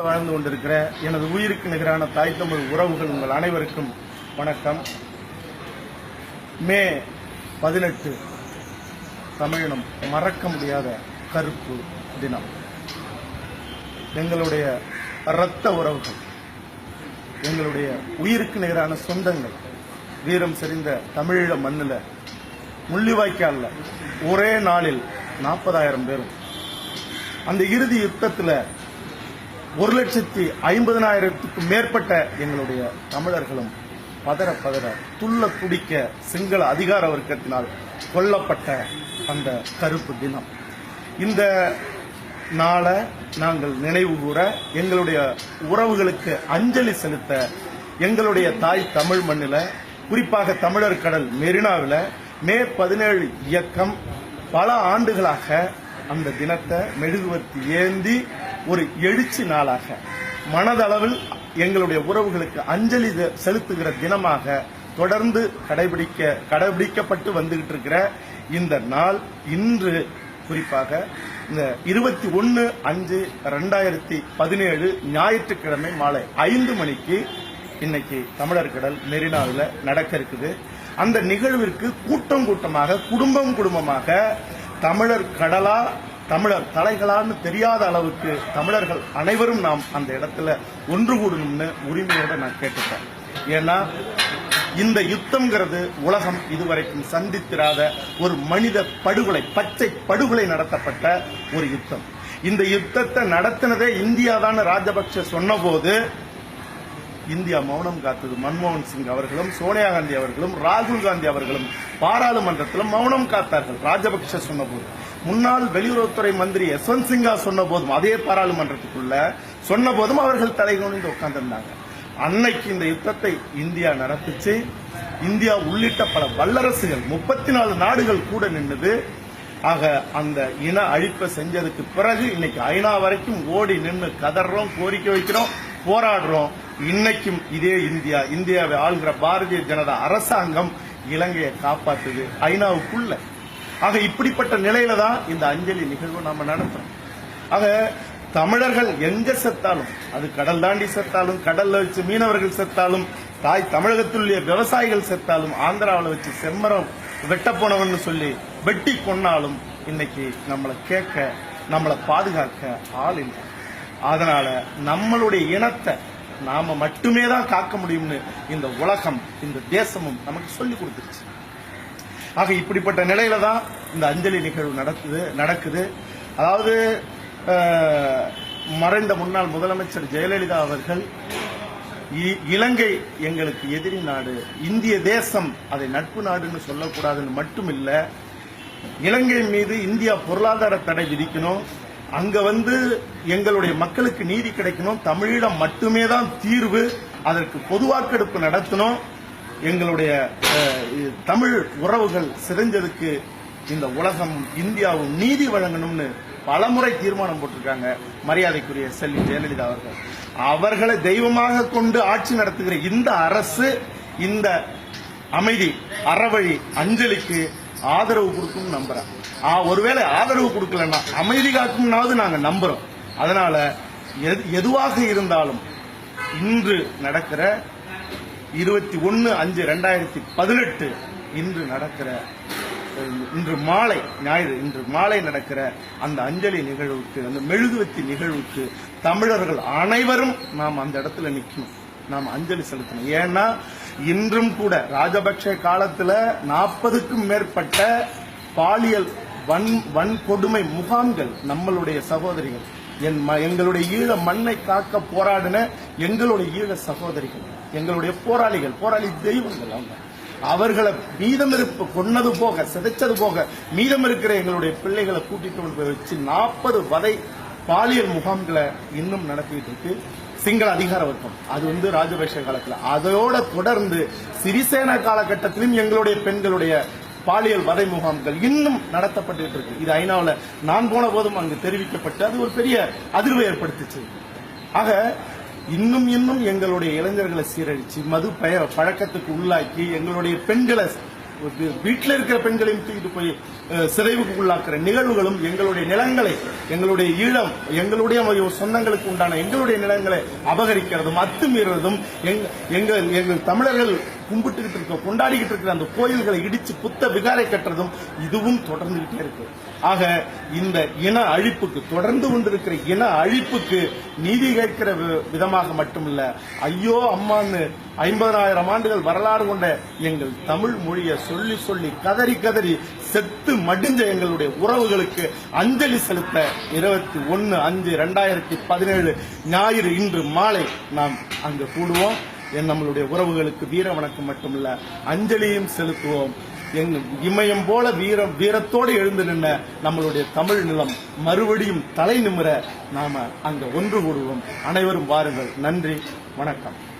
வாழ்ந்து கொண்டிருக்கிற எனது உயிருக்கு நிகரான தாய் தமிழ் உறவுகள் உங்கள் அனைவருக்கும் வணக்கம். மே பதினெட்டு தமிழினம் மறக்க முடியாத கருப்பு தினம். எங்களுடைய இரத்த உறவுகள் எங்களுடைய உயிருக்கு நிகரான சொந்தங்கள் வீரம் செறிந்த தமிழீழ மண்ணில் முள்ளிவாய்க்கால்ல ஒரே நாளில் நாற்பதாயிரம் பேரும். அந்த இறுதி யுத்தத்தில் ஒரு லட்சத்தி ஐம்பதனாயிரத்துக்கும் மேற்பட்ட எங்களுடைய தமிழர்களும் பதற பதற துள்ள துடிக்க சிங்கள அதிகார வர்க்கத்தினால் கொல்லப்பட்ட அந்த கருப்பு தினம். இந்த நாளை நாங்கள் நினைவு கூற எங்களுடைய உறவுகளுக்கு அஞ்சலி செலுத்த எங்களுடைய தாய் தமிழ் மண்ணில் குறிப்பாக தமிழர் கடல் மெரினாவில் மே பதினேழு இயக்கம் பல ஆண்டுகளாக அந்த தினத்தை மெழுகுவர்த்தி ஏந்தி ஒரு எழுச்சி நாளாக மனதளவில் எங்களுடைய உறவுகளுக்கு அஞ்சலி செலுத்துகிற தினமாக தொடர்ந்து கடைபிடிக்க கடைபிடிக்கப்பட்டு வந்துகிட்டு இருக்கிற இந்த நாள் இன்று குறிப்பாக இந்த இருபத்தி ஒன்று அஞ்சு ரெண்டாயிரத்தி பதினேழு ஞாயிற்றுக்கிழமை மாலை ஐந்து மணிக்கு இன்னைக்கு தமிழர் கடல் மெரினாவில் நடக்க இருக்குது. அந்த நிகழ்விற்கு கூட்டம் கூட்டமாக குடும்பம் குடும்பமாக தமிழர் கடலா தமிழர் தலைகளான்னு தெரியாத அளவுக்கு தமிழர்கள் அனைவரும் நாம் அந்த இடத்துல ஒன்று கூடணும்னு உரிமையோட நான் கேட்டுட்டேன் ஏன்னா இந்த யுத்தம்ங்கிறது உலகம் இதுவரைக்கும் சந்தித்திராத ஒரு மனித படுகொலை பச்சை படுகொலை நடத்தப்பட்ட ஒரு யுத்தம். இந்த யுத்தத்தை நடத்தினதே இந்தியா தான் ராஜபக்ச சொன்னபோது இந்தியா மௌனம் காத்தது. மன்மோகன் சிங் அவர்களும் சோனியா காந்தி அவர்களும் ராகுல் காந்தி அவர்களும் பாராளுமன்றத்தில் மௌனம் காத்தார்கள் ராஜபக்ஷ சொன்னபோது. முன்னாள் வெளியுறவுத்துறை மந்திரி யஸ்வந்த் சிங்கா சொன்ன போதும் அதே பாராளுமன்றத்துக்குள்ள சொன்ன போதும் அவர்கள் தலைகுனிந்து உட்கார்ந்திருந்தாங்க. அன்னைக்கு இந்த யுத்தத்தை இந்தியா நடத்துச்சு. இந்தியா உள்ளிட்ட பல வல்லரசுகள் முப்பத்தி நாலு நாடுகள் கூட நின்றுது ஆக அந்த இன அழிப்பை செஞ்சதுக்கு பிறகு இன்னைக்கு ஐநா வரைக்கும் ஓடி நின்று கதறோம் கோரிக்கை வைக்கிறோம் போராடுறோம். இன்னைக்கும் இதே இந்தியா இந்தியாவை ஆளுகிற பாரதிய ஜனதா அரசாங்கம் இலங்கையை காப்பாத்துது. ஐநாவுக்குள்ள ஆக இப்படிப்பட்ட நிலையில தான் இந்த அஞ்சலி நிகழ்வு நாம நடத்துறோம். ஆக தமிழர்கள் எங்க செத்தாலும் அது கடல் தாண்டி செத்தாலும் கடல்ல வச்சு மீனவர்கள் செத்தாலும் தாய் தமிழகத்தில் உள்ள விவசாயிகள் செத்தாலும் ஆந்திராவில் வச்சு செம்மரம் வெட்டப்போனவன் சொல்லி வெட்டி கொன்னாலும் இன்னைக்கு நம்மளை கேட்க நம்மளை பாதுகாக்க ஆள் இல்லை. அதனால நம்மளுடைய இனத்தை நாம மட்டுமே தான் காக்க முடியும்னு இந்த உலகம் இந்த தேசமும் நமக்கு சொல்லி கொடுத்துருச்சு. ஆக இப்படிப்பட்ட நிலையில தான் இந்த அஞ்சலி நிகழ்வு நடக்குது நடக்குது. அதாவது மறைந்த முன்னாள் முதலமைச்சர் ஜெயலலிதா அவர்கள் இ- இலங்கை எங்களுக்கு எதிரி நாடு இந்திய தேசம் அதை நட்பு நாடுன்னு சொல்லக்கூடாதுன்னு மட்டுமில்ல இலங்கை மீது இந்தியா பொருளாதார தடை விதிக்கணும் அங்க வந்து எங்களுடைய மக்களுக்கு நீதி கிடைக்கணும் தமிழீழம் மட்டுமே தான் தீர்வு அதற்கு பொது வாக்கெடுப்பு நடத்தணும். எங்களுடைய தமிழ் உறவுகள் சிதைஞ்சதுக்கு இந்த உலகம் இந்தியாவும் நீதி வழங்கணும்னு பலமுறை தீர்மானம் போட்டிருக்காங்க மரியாதைக்குரிய செல்வி ஜெயலலிதா அவர்கள். அவர்களை தெய்வமாக கொண்டு ஆட்சி நடத்துகிற இந்த அரசு இந்த அமைதி அறவழி அஞ்சலிக்கு ஆதரவு கொடுக்கும் நம்புறேன். ஆ, ஒருவேளை ஆதரவு கொடுக்கலன்னா அமைதி காக்கும்னாவது நாங்க நம்புறோம். அதனால எது- எதுவாக இருந்தாலும் இன்று நடக்கிற இருபத்தி ஒன்று அஞ்சு ரெண்டாயிரத்தி பதினெட்டு இன்று நடக்கிற இன்று மாலை ஞாயிறு இன்று மாலை நடக்கிற அந்த அஞ்சலி நிகழ்வுக்கு அந்த மெழுகுவத்தி நிகழ்வுக்கு தமிழர்கள் அனைவரும் நாம் அந்த இடத்துல நிற்கணும் நாம் அஞ்சலி செலுத்தணும். ஏன்னா இன்றும் கூட ராஜபக்ஷ காலத்தில் நாற்பதுக்கும் மேற்பட்ட பாலியல் வன் வன்கொடுமை முகாம்கள் நம்மளுடைய சகோதரிகள். என் ம- எங்களுடைய ஈழ மண்ணை காக்க போராடின எங்களுடைய ஈழ சகோதரிகள். எங்களுடைய போராளிகள் போராளி தெய்வங்கள். அவங்க அவர்களை மீதம் இருப்பு கொன்னது போக சிதைச்சது போக மீதம் இருக்கிற எங்களுடைய பிள்ளைகளை கூட்டிட்டு கொண்டு வச்சு நாற்பது வதை பாலியல் முகாம்களை இன்னும் நடத்திட்டு இருக்கு. சிங்கள அதிகார வர்க்கம் அது வந்து ராஜபக்ஷ காலத்தில். அதோட தொடர்ந்து சிறிசேன காலகட்டத்திலும் எங்களுடைய பெண்களுடைய பாலியல் வதை முகாம்கள் இன்னும் நடத்தப்பட்டு இருக்கு. இது ஐநாவில் நான் போன போதும் அங்கு தெரிவிக்கப்பட்டு அது ஒரு பெரிய அதிர்வை ஏற்படுத்திச்சு. ஆக இன்னும் இன்னும் எங்களுடைய இளைஞர்களை சீரழிச்சு மது பய பழக்கத்துக்கு உள்ளாக்கி எங்களுடைய பெண்களை வீட்டில் இருக்கிற பெண்களையும் தூக்கிட்டு போய் சிறைவுக்கு உள்ளாக்குற நிகழ்வுகளும் எங்களுடைய நிலங்களை எங்களுடைய ஈழம் எங்களுடைய சொந்தங்களுக்கு உண்டான எங்களுடைய நிலங்களை அபகரிக்கிறதும் அத்துமீறதும் எங்கள் எங்கள் தமிழர்கள் கும்பிட்டுக்கிட்டு இருக்க கொண்டாடிக்கிட்டு இருக்கிற அந்த கோயில்களை இடித்து புத்த விகாரை கட்டுறதும் இதுவும் தொடர்ந்துகிட்டே இருக்கு. ஆக இந்த இன அழிப்புக்கு தொடர்ந்து கொண்டிருக்கிற இன அழிப்புக்கு நீதி கேட்கிற வி- விதமாக மட்டுமல்ல ஐயோ அம்மான்னு ஐம்பதாயிரம் ஆண்டுகள் வரலாறு கொண்ட எங்கள் தமிழ் மொழியை சொல்லி சொல்லி கதறி கதறி செத்து மடிஞ்ச எங்களுடைய உறவுகளுக்கு அஞ்சலி செலுத்த இருபத்தி ஒன்று அஞ்சு ரெண்டாயிரத்தி பதினேழு ஞாயிறு இன்று மாலை நாம் அங்கு கூடுவோம். என் நம்மளுடைய உறவுகளுக்கு வீர வணக்கம் மட்டுமல்ல அஞ்சலியும் செலுத்துவோம். எங் இமயம் போல வீரம் வீரத்தோடு எழுந்து நின்ன நம்மளுடைய தமிழ் நிலம் மறுபடியும் தலை நிமிர நாம அங்க ஒன்று கூடுவோம் அனைவரும் வாருங்கள். நன்றி. வணக்கம்.